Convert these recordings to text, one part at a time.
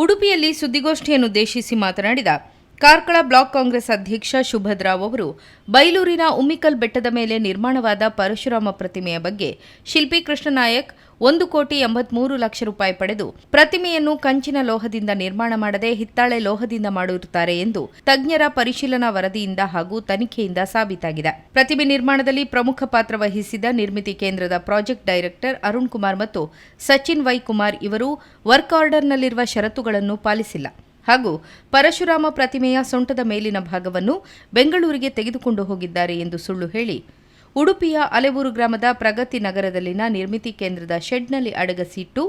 ಉಡುಪಿಯಲ್ಲಿ ಸುದ್ದಿಗೋಷ್ಠಿಯನ್ನುದ್ದೇಶಿಸಿ ಮಾತನಾಡಿದ ಕಾರ್ಕಳ ಬ್ಲಾಕ್ ಕಾಂಗ್ರೆಸ್ ಅಧ್ಯಕ್ಷ ಶುಭದ್ರಾವ್ ಅವರು ಬೈಲೂರಿನ ಉಮ್ಮಿಕಲ್ ಬೆಟ್ಟದ ಮೇಲೆ ನಿರ್ಮಾಣವಾದ ಪರಶುರಾಮ ಪ್ರತಿಮೆಯ ಬಗ್ಗೆ ಶಿಲ್ಪಿ ಕೃಷ್ಣನಾಯಕ್ ಒಂದು ಕೋಟಿ ಎಂಬತ್ಮೂರು ಲಕ್ಷ ರೂಪಾಯಿ ಪಡೆದು ಪ್ರತಿಮೆಯನ್ನು ಕಂಚಿನ ಲೋಹದಿಂದ ನಿರ್ಮಾಣ ಮಾಡದೆ ಹಿತ್ತಾಳೆ ಲೋಹದಿಂದ ಮಾಡಿರುತ್ತಾರೆ ಎಂದು ತಜ್ಞರ ಪರಿಶೀಲನಾ ವರದಿಯಿಂದ ಹಾಗೂ ತನಿಖೆಯಿಂದ ಸಾಬೀತಾಗಿದೆ. ಪ್ರತಿಮೆ ನಿರ್ಮಾಣದಲ್ಲಿ ಪ್ರಮುಖ ಪಾತ್ರ ವಹಿಸಿದ ನಿರ್ಮಿತಿ ಕೇಂದ್ರದ ಪ್ರಾಜೆಕ್ಟ್ ಡೈರೆಕ್ಟರ್ ಅರುಣ್ ಕುಮಾರ್ ಮತ್ತು ಸಚಿನ್ ವೈ ಕುಮಾರ್ ಇವರು ವರ್ಕ್ ಆರ್ಡರ್ನಲ್ಲಿರುವ ಷರತ್ತುಗಳನ್ನು ಪಾಲಿಸಿಲ್ಲ. ಹಾಗೂ ಪರಶುರಾಮ ಪ್ರತಿಮೆಯ ಸೊಂಟದ ಮೇಲಿನ ಭಾಗವನ್ನು ಬೆಂಗಳೂರಿಗೆ ತೆಗೆದುಕೊಂಡು ಹೋಗಿದ್ದಾರೆ ಎಂದು ಸುಳ್ಳು ಹೇಳಿ, ಉಡುಪಿಯ ಅಲೆವೂರು ಗ್ರಾಮದ ಪ್ರಗತಿ ನಗರದಲ್ಲಿನ ನಿರ್ಮಿತಿ ಕೇಂದ್ರದ ಶೆಡ್ನಲ್ಲಿ ಅಡಗಸಿಟ್ಟು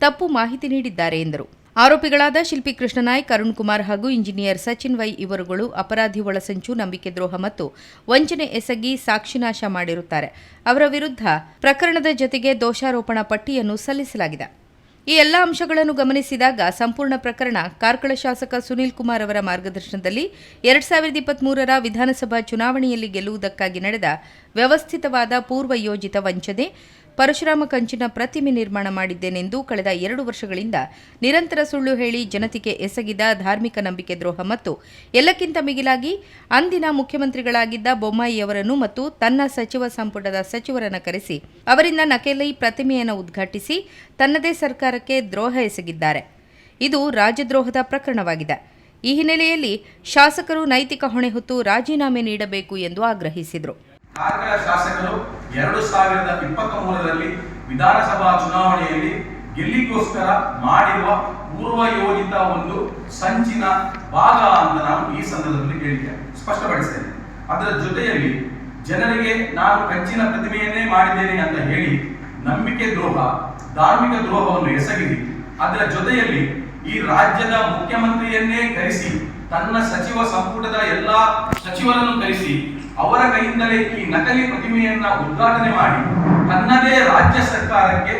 ತಪ್ಪು ಮಾಹಿತಿ ನೀಡಿದ್ದಾರೆ ಎಂದರು. ಆರೋಪಿಗಳಾದ ಶಿಲ್ಪಿ ಕೃಷ್ಣನಾಯ್ಕ್ ಅರುಣ್ ಕುಮಾರ್ ಹಾಗೂ ಇಂಜಿನಿಯರ್ ಸಚಿನ್ ವೈ ಇವರುಗಳು ಅಪರಾಧಿ ಒಳಸಂಚು ನಂಬಿಕೆ ದ್ರೋಹ ಮತ್ತು ವಂಚನೆ ಎಸಗಿ ಸಾಕ್ಷಿನಾಶ ಮಾಡಿರುತ್ತಾರೆ. ಅವರ ವಿರುದ್ಧ ಪ್ರಕರಣದ ಜತೆಗೆ ದೋಷಾರೋಪಣಾ ಪಟ್ಟಿಯನ್ನು ಸಲ್ಲಿಸಲಾಗಿದೆ. ಈ ಎಲ್ಲ ಅಂಶಗಳನ್ನು ಗಮನಿಸಿದಾಗ ಸಂಪೂರ್ಣ ಪ್ರಕರಣ ಕಾರ್ಕಳ ಶಾಸಕ ಸುನೀಲ್ ಕುಮಾರ್ ಅವರ ಮಾರ್ಗದರ್ಶನದಲ್ಲಿ ಎರಡ್ ಸಾವಿರದ ಇಪ್ಪತ್ಮೂರರ ವಿಧಾನಸಭಾ ಚುನಾವಣೆಯಲ್ಲಿ ಗೆಲ್ಲುವುದಕ್ಕಾಗಿ ನಡೆದ ವ್ಯವಸ್ಥಿತವಾದ ಪೂರ್ವ ಯೋಜಿತ ವಂಚನೆ, ಪರಶುರಾಮ ಕಂಚಿನ ಪ್ರತಿಮೆ ನಿರ್ಮಾಣ ಮಾಡಿದ್ದೇನೆಂದು ಕಳೆದ ಎರಡು ವರ್ಷಗಳಿಂದ ನಿರಂತರ ಸುಳ್ಳು ಹೇಳಿ ಜನತೆಗೆ ಎಸಗಿದ ಧಾರ್ಮಿಕ ನಂಬಿಕೆ ದ್ರೋಹ ಮತ್ತು ಎಲ್ಲಕ್ಕಿಂತ ಮಿಗಿಲಾಗಿ ಅಂದಿನ ಮುಖ್ಯಮಂತ್ರಿಗಳಾಗಿದ್ದ ಬೊಮ್ಮಾಯಿಯವರನ್ನು ಮತ್ತು ತನ್ನ ಸಚಿವ ಸಂಪುಟದ ಸಚಿವರನ್ನು ಕರೆಸಿ ಅವರಿಂದ ನಕಲಿ ಪ್ರತಿಮೆಯನ್ನು ಉದ್ಘಾಟಿಸಿ ತನ್ನದೇ ಸರ್ಕಾರಕ್ಕೆ ದ್ರೋಹ ಎಸಗಿದ್ದಾರೆ. ಇದು ರಾಜದ್ರೋಹದ ಪ್ರಕರಣವಾಗಿದೆ. ಈ ಹಿನ್ನೆಲೆಯಲ್ಲಿ ಶಾಸಕರು ನೈತಿಕ ಹೊಣೆ ಹೊತ್ತು ರಾಜೀನಾಮೆ ನೀಡಬೇಕು ಎಂದು ಆಗ್ರಹಿಸಿದರು. ವಿಧಾನಸಭಾ ಚುನಾವಣೆಯಲ್ಲಿ ಗೆಲ್ಲಿಗೋಸ್ಕರ ಮಾಡಿರುವ ಪೂರ್ವ ಯೋಜಿತ ಒಂದು ಸಂಚಿನ ಭಾಗ ಅಂತ ನಾನು ಈ ಸಂದರ್ಭದಲ್ಲಿ ಹೇಳಿದೆ ಸ್ಪಷ್ಟಪಡಿಸ್ತೇನೆ. ಅದರ ಜೊತೆಯಲ್ಲಿ ಜನರಿಗೆ ನಾನು ಕಂಚಿನ ಪ್ರತಿಮೆಯನ್ನೇ ಮಾಡಿದ್ದೇನೆ ಅಂತ ಹೇಳಿ ನಂಬಿಕೆ ದ್ರೋಹ, ಧಾರ್ಮಿಕ ದ್ರೋಹವನ್ನು ಎಸಗಿದೆ ಅದರ ಜೊತೆಯಲ್ಲಿ ಈ ರಾಜ್ಯದ ಮುಖ್ಯಮಂತ್ರಿಯನ್ನೇ ಕರೆಸಿ, ತನ್ನ ಸಚಿವ ಸಂಪುಟದ ಎಲ್ಲಾ ಸಚಿವರನ್ನು ಕರೆಸಿ, ಅವರ ಕೈಯಿಂದಲೇ ಈ ನಕಲಿ ಪ್ರತಿಮೆಯನ್ನ ಉದ್ಘಾಟನೆ ಮಾಡಿ, ತನ್ನದೇ ರಾಜ್ಯ ಸರ್ಕಾರಕ್ಕೆ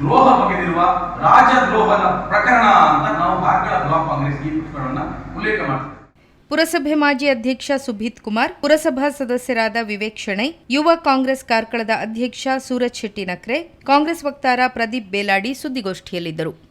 ದ್ರೋಹ ಬಗೆದಿರುವ ರಾಜದ್ರೋಹದ ಪ್ರಕರಣ ಅಂತ ನಾವು ಭಾರತ ಬ್ಲಾಕ್ ಕಾಂಗ್ರೆಸ್ ಈ ಪ್ರಕರಣವನ್ನ ಉಲ್ಲೇಖ ಮಾಡ್ತೇವೆ. ಪುರಸಭೆ ಮಾಜಿ ಅಧ್ಯಕ್ಷ ಸುಭೀತ್ ಕುಮಾರ್, ಪುರಸಭಾ ಸದಸ್ಯರಾದ ವಿವೇಕ್ ಶೆಣೈ, ಯುವ ಕಾಂಗ್ರೆಸ್ ಕಾರ್ಕಳದ ಅಧ್ಯಕ್ಷ ಸೂರಜ್ ಶೆಟ್ಟಿ ನಕ್ರೆ, ಕಾಂಗ್ರೆಸ್ ವಕ್ತಾರ ಪ್ರದೀಪ್ ಬೇಲಾಡಿ ಸುದ್ದಿಗೋಷ್ಠಿಯಲ್ಲಿದ್ದರು.